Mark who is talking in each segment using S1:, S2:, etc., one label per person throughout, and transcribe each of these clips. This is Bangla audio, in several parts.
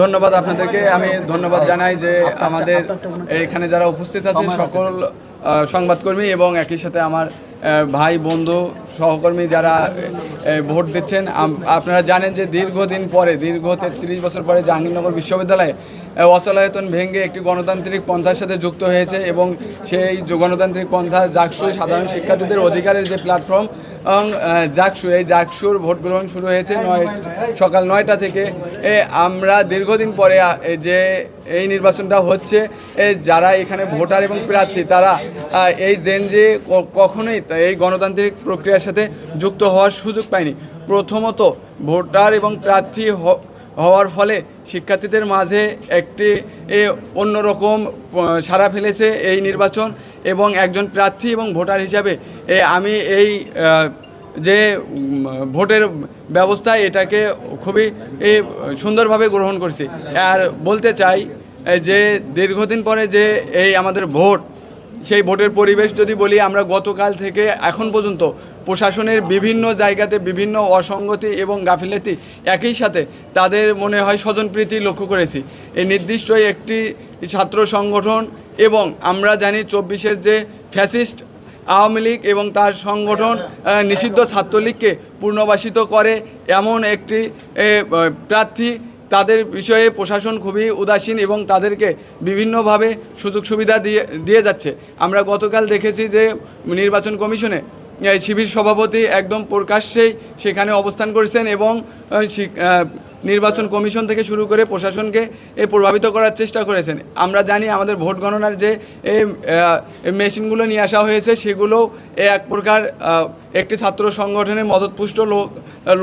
S1: ধন্যবাদ আপনাদেরকে। আমি ধন্যবাদ জানাই যে আমাদের এখানে যারা উপস্থিত আছে সকল সংবাদকর্মী এবং একই সাথে আমার ভাই, বন্ধু, সহকর্মী যারা ভোট দিচ্ছেন। আপনারা জানেন যে দীর্ঘদিন পরে, দীর্ঘ তেত্রিশ বছর পরে জাহাঙ্গীরনগর বিশ্ববিদ্যালয়ে অচলায়তন ভেঙে একটি গণতান্ত্রিক পন্থার সাথে যুক্ত হয়েছে এবং সেই গণতান্ত্রিক পন্থা জাকসু, সাধারণ শিক্ষার্থীদের অধিকারের যে প্ল্যাটফর্ম জাকসু, এই জাকসুর ভোট গ্রহণ শুরু হয়েছে নয়, সকাল নয়টা থেকে আমরা দীর্ঘদিন পরে যে এই নির্বাচনটা হচ্ছে যারা এখানে ভোটার এবং প্রার্থী, তারা এই জেন যে কখনোই এই গণতান্ত্রিক প্রক্রিয়ার সাথে যুক্ত হওয়ার সুযোগ পায়নি। প্রথমত, ভোটার এবং প্রার্থী হওয়ার ফলে শিক্ষার্থীদের মাঝে একটি অন্যরকম সাড়া ফেলেছে এই নির্বাচন এবং একজন প্রার্থী এবং ভোটার হিসাবে আমি এই যে ভোটের ব্যবস্থা এটাকে খুবই সুন্দরভাবে গ্রহণ করছি। আর বলতে চাই যে দীর্ঘদিন পরে যে এই আমাদের ভোট, সেই ভোটের পরিবেশ যদি বলি, আমরা গতকাল থেকে এখন পর্যন্ত প্রশাসনের বিভিন্ন জায়গাতে বিভিন্ন অসঙ্গতি এবং গাফিলতি একই সাথে তাদের মনে হয় স্বজনপ্রীতি লক্ষ্য করেছি। এই নির্দিষ্ট একটি ছাত্র সংগঠন এবং আমরা জানি চব্বিশের যে ফ্যাসিস্ট আওয়ামী লীগ এবং তার সংগঠন নিষিদ্ধ ছাত্রলীগকে পুনর্বাসিত করে এমন একটি প্রার্থী। তাদের বিষয়ে প্রশাসন খুবই উদাসীন এবং তাদেরকে বিভিন্নভাবে সুযোগ সুবিধা দিয়ে দিয়ে যাচ্ছে। আমরা গতকাল দেখেছি যে নির্বাচন কমিশনে শিবির সভাপতি একদম প্রকাশ্যেই সেখানে অবস্থান করেছেন এবং নির্বাচন কমিশন থেকে শুরু করে প্রশাসনকে এ প্রভাবিত করার চেষ্টা করেছেন। আমরা জানি আমাদের ভোট গণনার যে মেশিনগুলো নিয়ে আসা হয়েছে, সেগুলো এক প্রকার একটি ছাত্র সংগঠনের মদতপুষ্ট লোক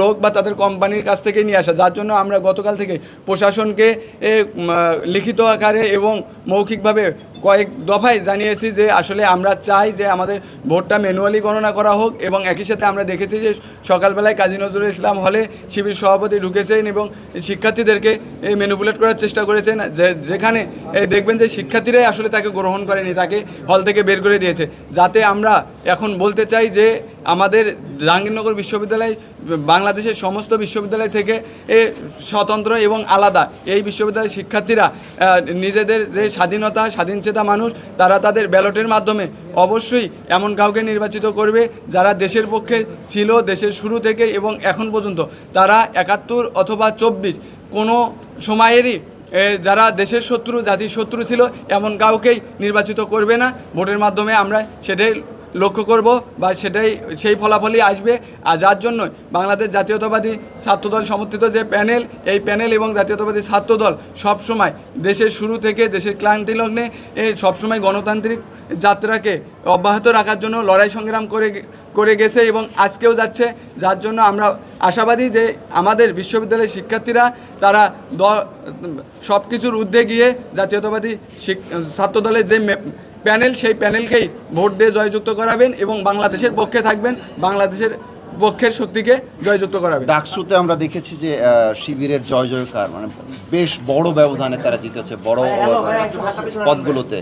S1: লোক বা তাদের কোম্পানির কাছ থেকে নিয়ে আসা। যার জন্য আমরা গতকাল থেকে প্রশাসনকে লিখিত আকারে এবং মৌখিকভাবে কয়েক দফায় জানিয়েছি যে আসলে আমরা চাই যে আমাদের ভোটটা ম্যানুয়ালি গণনা করা হোক এবং একই সাথে আমরা দেখেছি যে সকালবেলায় কাজী নজরুল ইসলাম হলে শিবির সভাপতি ঢুকেছেন এবং শিক্ষার্থীদেরকে ম্যানুপুলেট করার চেষ্টা করেছেন। যে যেখানে দেখবেন যে শিক্ষার্থীরাই আসলে তাকে গ্রহণ করেনি, তাকে হল থেকে বের করে দিয়েছে। যাতে আমরা এখন বলতে চাই যে আমাদের জাহাঙ্গীরনগর বিশ্ববিদ্যালয়, বাংলাদেশের সমস্ত বিশ্ববিদ্যালয় থেকে এ স্বতন্ত্র এবং আলাদা। এই বিশ্ববিদ্যালয়ের শিক্ষার্থীরা নিজেদের যে স্বাধীনতা, স্বাধীনচেতা মানুষ, তারা তাদের ব্যালটের মাধ্যমে অবশ্যই এমন কাউকে নির্বাচিত করবে যারা দেশের পক্ষে ছিল, দেশের শুরু থেকে এবং এখন পর্যন্ত। তারা একাত্তর অথবা চব্বিশ, কোনো সময়েরই যারা দেশের শত্রু, জাতির শত্রু ছিল, এমন কাউকেই নির্বাচিত করবে না। ভোটের মাধ্যমে আমরা সেটাই লক্ষ্য করব বা সেটাই, সেই ফলাফলই আসবে। আর যার জন্য বাংলাদেশ জাতীয়তাবাদী ছাত্রদল সমর্থিত যে প্যানেল, এই প্যানেল এবং জাতীয়তাবাদী ছাত্রদল সবসময় দেশের শুরু থেকে, দেশের ক্লান্তি লগ্নে সবসময় গণতান্ত্রিক যাত্রাকে অব্যাহত রাখার জন্য লড়াই সংগ্রাম করে করে গেছে এবং আজকেও যাচ্ছে। যার জন্য আমরা আশাবাদী যে আমাদের বিশ্ববিদ্যালয়ের শিক্ষার্থীরা, তারা দ সব কিছুর ঊর্ধ্বে গিয়ে জাতীয়তাবাদী ছাত্রদলের যে প্যানেল সেই প্যানেলকেই ভোট দিয়ে জয়যুক্ত করাবেন এবং বাংলাদেশের পক্ষে থাকবেন বাংলাদেশের পক্ষের শক্তিকে জয়যুক্ত করাবেন।
S2: ডাকসুতে আমরা দেখেছি যে শিবিরের জয় জয়কার মানে বেশ বড় ব্যবধানে তারা জিতেছে বড় পদগুলোতে।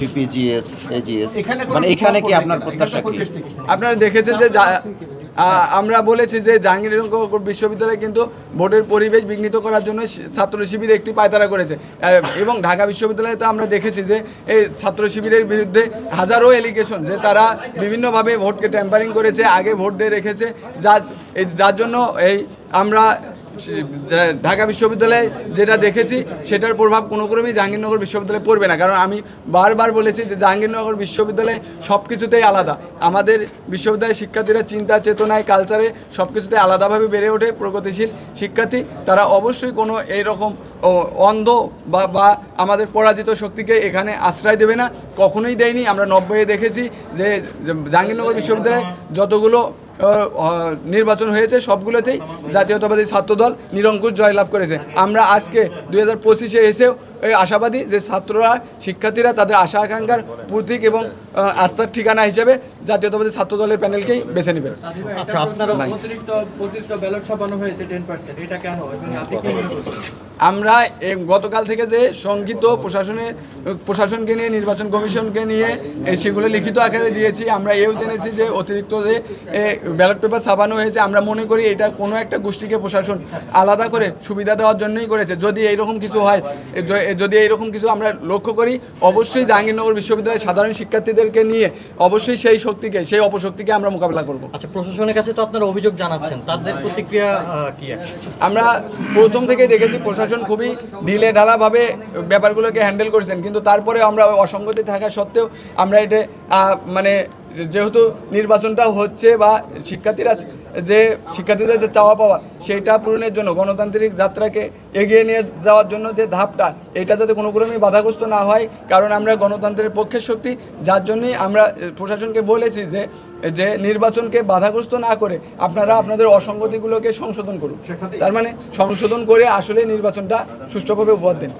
S2: বিপিজিএস এজিএস মানে এখানে কি আপনার প্রত্যাশা কি?
S1: আপনারা দেখেছেন যে আমরা বলেছি যে জাহাঙ্গীরনগর বিশ্ববিদ্যালয় কিন্তু ভোটের পরিবেশ বিঘ্নিত করার জন্য ছাত্র শিবির একটি পায়তারা করেছে। এবং ঢাকা বিশ্ববিদ্যালয়ে তো আমরা দেখেছি যে এই ছাত্র শিবিরের বিরুদ্ধে হাজারো এলিগেশন যে তারা বিভিন্নভাবে ভোটকে ট্যাম্পারিং করেছে, আগে ভোট দিয়ে রেখেছে। যা যার জন্য এই আমরা ঢাকা বিশ্ববিদ্যালয়ে যেটা দেখেছি, সেটার প্রভাব কোনো ক্রমেই জাহাঙ্গীরনগর বিশ্ববিদ্যালয়ে পড়বে না। কারণ আমি বারবার বলেছি যে জাহাঙ্গীরনগর বিশ্ববিদ্যালয়ে সব কিছুতেই আলাদা। আমাদের বিশ্ববিদ্যালয়ের শিক্ষার্থীরা চিন্তা, চেতনায় কালচারে সব কিছুতে আলাদাভাবে বেড়ে ওঠে প্রগতিশীল শিক্ষার্থী। তারা অবশ্যই কোনো এইরকম অন্ধ বা বা আমাদের পরাজিত শক্তিকে এখানে আশ্রয় দেবে না। কখনোই দেয়নি। আমরা নব্বইয়ে দেখেছি যে জাহাঙ্গীরনগর বিশ্ববিদ্যালয়ে যতগুলো নির্বাচন হয়েছে সবগুলোতেই জাতীয়তাবাদী ছাত্রদল নিরঙ্কুশ জয়লাভ করেছে। আমরা আজকে দুই হাজার পঁচিশে এসেও আশাবাদী যে ছাত্ররা শিক্ষার্থীরা তাদের আশা আকাঙ্ক্ষার প্রতীক এবং আস্থার ঠিকানা হিসেবে জাতীয়তাবাদী ছাত্র দলের প্যানেলকেই বেছে নেবেন।
S3: আচ্ছা
S1: আমরা গতকাল থেকে যে সংগীত প্রশাসনের প্রশাসনকে নিয়ে নির্বাচন কমিশনকে নিয়ে সেগুলো লিখিত আকারে দিয়েছি। আমরা এও জেনেছি যে অতিরিক্ত যে ব্যালট পেপার ছাপানো হয়েছে আমরা মনে করি এটা কোনো একটা গোষ্ঠীকে প্রশাসন আলাদা করে সুবিধা দেওয়ার জন্যই করেছে। যদি এইরকম কিছু হয় যদি এইরকম কিছু আমরা লক্ষ্য করি অবশ্যই জাহাঙ্গীরনগর বিশ্ববিদ্যালয়ের সাধারণ শিক্ষার্থীদেরকে নিয়ে অবশ্যই সেই শক্তিকে সেই অপশক্তিকে আমরা মোকাবেলা করব।
S3: আচ্ছা প্রশাসনের কাছে তো আপনারা অভিযোগ জানাচ্ছেন। তাদের প্রতিক্রিয়া কি
S1: আমরা প্রথম থেকেই দেখেছি প্রশাসন খুবই ঢিলে ঢালাভাবে ব্যাপারগুলোকে হ্যান্ডেল করেছেন। কিন্তু তারপরে আমরা অসঙ্গতি থাকা সত্ত্বেও আমরা এটা মানে যেহেতু নির্বাচনটা হচ্ছে বা শিক্ষার্থীরা যে শিক্ষার্থীদের যে চাওয়া পাওয়া সেইটা পূরণের জন্য, গণতান্ত্রিক যাত্রাকে এগিয়ে নিয়ে যাওয়ার জন্য যে ধাপটা, এটা যাতে কোনো ক্রমেই বাধাগ্রস্ত না হয়, কারণ আমরা গণতন্ত্রের পক্ষের শক্তি, যার জন্যই আমরা প্রশাসনকে বলেছি যে যে নির্বাচনকে বাধাগ্রস্ত না করে আপনারা আপনাদের অসঙ্গতিগুলোকে সংশোধন করুন। তার মানে সংশোধন করে আসলে নির্বাচনটা সুষ্ঠুভাবে উপহার দেন।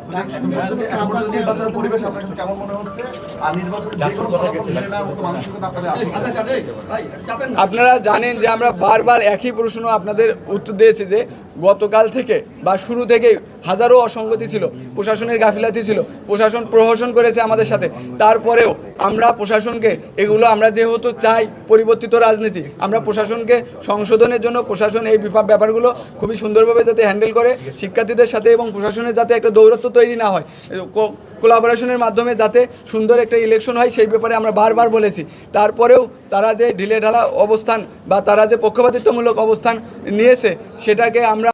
S4: আপনারা
S1: জানেন যে আমরা বারবার একই প্রশ্ন আপনাদের উত্তর দিয়েছি যে গতকাল থেকে বা শুরু থেকেই হাজারো অসঙ্গতি ছিল, প্রশাসনের গাফিলাতি ছিল, প্রশাসন প্রহসন করেছে আমাদের সাথে। তারপরেও আমরা প্রশাসনকে, এগুলো আমরা যেহেতু চাই পরিবর্তিত রাজনীতি, আমরা প্রশাসনকে সংশোধনের জন্য প্রশাসন এই ব্যাপারগুলো খুবই সুন্দরভাবে যাতে হ্যান্ডেল করে শিক্ষার্থীদের সাথে এবং প্রশাসনের যাতে একটা দৌরত্ব তৈরি না হয়। কোলাবোরেশনের মাধ্যমে যাতে সুন্দর একটা ইলেকশন হয়, সেই ব্যাপারে আমরা বারবার বলেছি। তারপরেও তারা যে ঢিলে ঢালা অবস্থান বা তারা যে পক্ষপাতিত্বমূলক অবস্থান নিয়েছে, সেটাকে আমরা